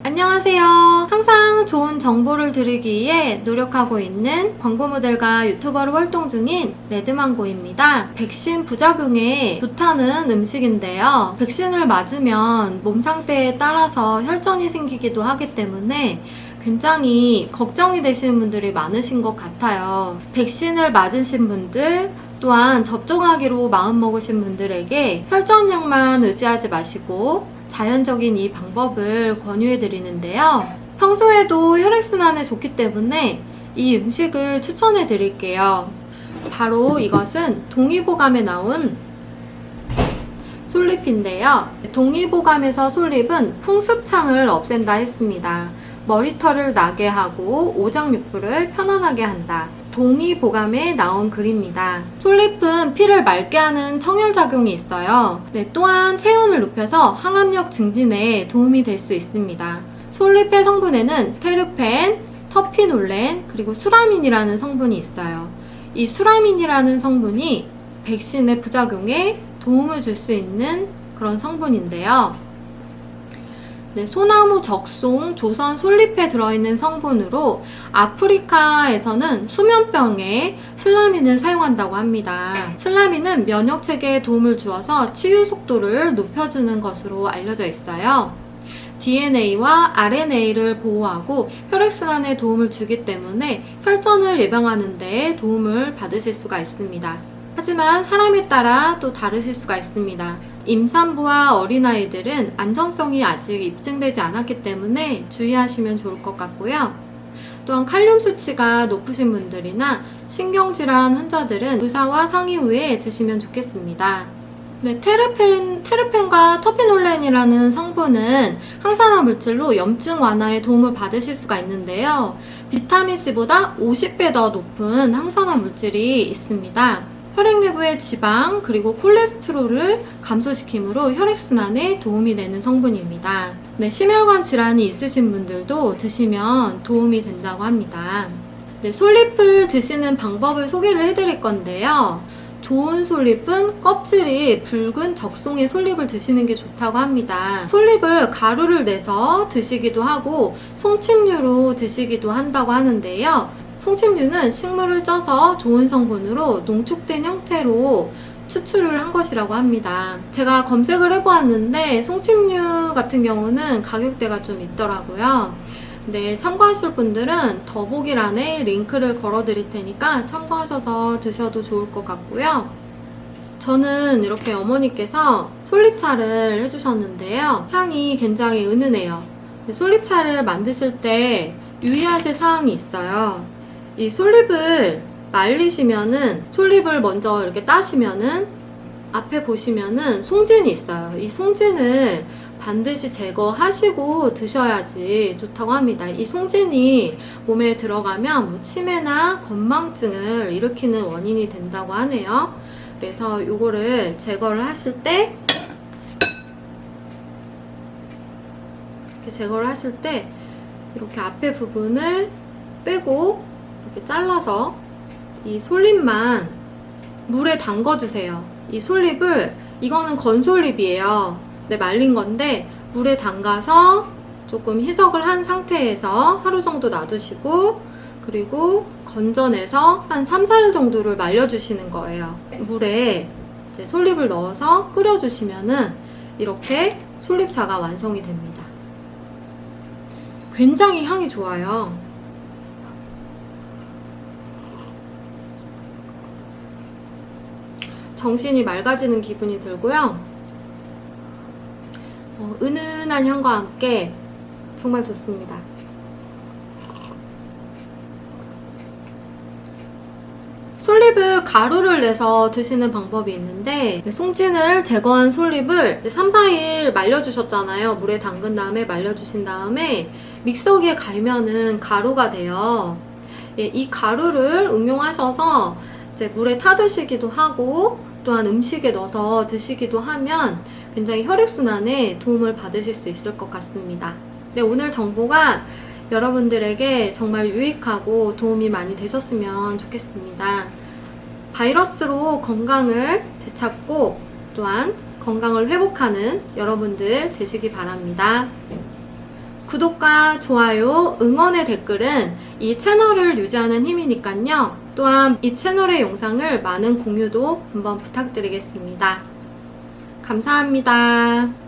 안녕하세요. 항상 좋은 정보를 드리기 위해 노력하고 있는 광고 모델과 유튜버로 활동 중인 레드망고입니다. 백신 부작용에 좋다는 음식인데요. 백신을 맞으면 몸 상태에 따라서 혈전이 생기기도 하기 때문에 굉장히 걱정이 되시는 분들이 많으신 것 같아요. 백신을 맞으신 분들, 또한 접종하기로 마음먹으신 분들에게 혈전약만 의지하지 마시고 자연적인 이 방법을 권유해 드리는데요. 평소에도 혈액순환에 좋기 때문에 이 음식을 추천해 드릴게요. 바로 이것은 동의보감에 나온 솔잎인데요. 동의보감에서 솔잎은 풍습창을 없앤다 했습니다. 머리털을 나게 하고 오장육부를 편안하게 한다. 동의 보감에 나온 글입니다. 솔잎은 피를 맑게 하는 청열작용이 있어요. 네, 또한 체온을 높여서 항암력 증진에 도움이 될 수 있습니다. 솔잎의 성분에는 테르펜, 터피놀렌, 그리고 수라민이라는 성분이 있어요. 이 수라민이라는 성분이 백신의 부작용에 도움을 줄 수 있는 그런 성분인데요. 네, 소나무 적송 조선 솔잎에 들어있는 성분으로 아프리카에서는 수면병에 슬라민을 사용한다고 합니다. 슬라민은 면역 체계에 도움을 주어서 치유 속도를 높여주는 것으로 알려져 있어요. DNA와 RNA를 보호하고 혈액순환에 도움을 주기 때문에 혈전을 예방하는 데 도움을 받으실 수가 있습니다. 하지만 사람에 따라 또 다르실 수가 있습니다. 임산부와 어린아이들은 안정성이 아직 입증되지 않았기 때문에 주의하시면 좋을 것 같고요. 또한 칼륨 수치가 높으신 분들이나 신경질환 환자들은 의사와 상의 후에 드시면 좋겠습니다. 네, 테르펜, 테르펜과 터피놀렌이라는 성분은 항산화 물질로 염증 완화에 도움을 받으실 수가 있는데요. 비타민C보다 50배 더 높은 항산화 물질이 있습니다. 혈액 내부의 지방 그리고 콜레스테롤을 감소시키므로 혈액순환에 도움이 되는 성분입니다. 네, 심혈관 질환이 있으신 분들도 드시면 도움이 된다고 합니다. 네, 솔잎을 드시는 방법을 소개를 해드릴 건데요. 좋은 솔잎은 껍질이 붉은 적송의 솔잎을 드시는 게 좋다고 합니다. 솔잎을 가루를 내서 드시기도 하고 송침류로 드시기도 한다고 하는데요. 송침류는 식물을 쪄서 좋은 성분으로 농축된 형태로 추출을 한 것이라고 합니다. 제가 검색을 해보았는데 송침류 같은 경우는 가격대가 좀 있더라고요. 네, 참고하실 분들은 더보기란에 링크를 걸어 드릴 테니까 참고하셔서 드셔도 좋을 것 같고요. 저는 이렇게 어머니께서 솔잎차를 해주셨는데요. 향이 굉장히 은은해요. 네, 솔잎차를 만드실 때 유의하실 사항이 있어요. 이 솔잎을 말리시면은 솔잎을 먼저 이렇게 따시면은 앞에 보시면은 송진이 있어요. 이 송진을 반드시 제거하시고 드셔야지 좋다고 합니다. 이 송진이 몸에 들어가면 뭐 치매나 건망증을 일으키는 원인이 된다고 하네요. 그래서 요거를 제거를 하실 때 제거를 하실 때 이렇게 앞에 부분을 빼고 이렇게 잘라서 이 솔잎만 물에 담궈주세요. 이 솔잎을 이거는 건솔잎이에요. 네, 말린 건데 물에 담가서 조금 희석을 한 상태에서 하루 정도 놔두시고 그리고 건져내서 한 3, 4일 정도를 말려주시는 거예요. 물에 이제 솔잎을 넣어서 끓여주시면은 이렇게 솔잎차가 완성이 됩니다. 굉장히 향이 좋아요. 정신이 맑아지는 기분이 들고요. 어, 은은한 향과 함께 정말 좋습니다. 솔잎을 가루를 내서 드시는 방법이 있는데 송진을 제거한 솔잎을 3, 4일 말려주셨잖아요. 물에 담근 다음에 말려주신 다음에 믹서기에 갈면은 가루가 돼요. 예, 이 가루를 응용하셔서 이제 물에 타드시기도 하고 또한 음식에 넣어서 드시기도 하면 굉장히 혈액순환에 도움을 받으실 수 있을 것 같습니다. 네, 오늘 정보가 여러분들에게 정말 유익하고 도움이 많이 되셨으면 좋겠습니다. 바이러스로 건강을 되찾고 또한 건강을 회복하는 여러분들 되시기 바랍니다. 구독과 좋아요, 응원의 댓글은 이 채널을 유지하는 힘이니까요. 또한 이 채널의 영상을 많은 공유도 한번 부탁드리겠습니다. 감사합니다.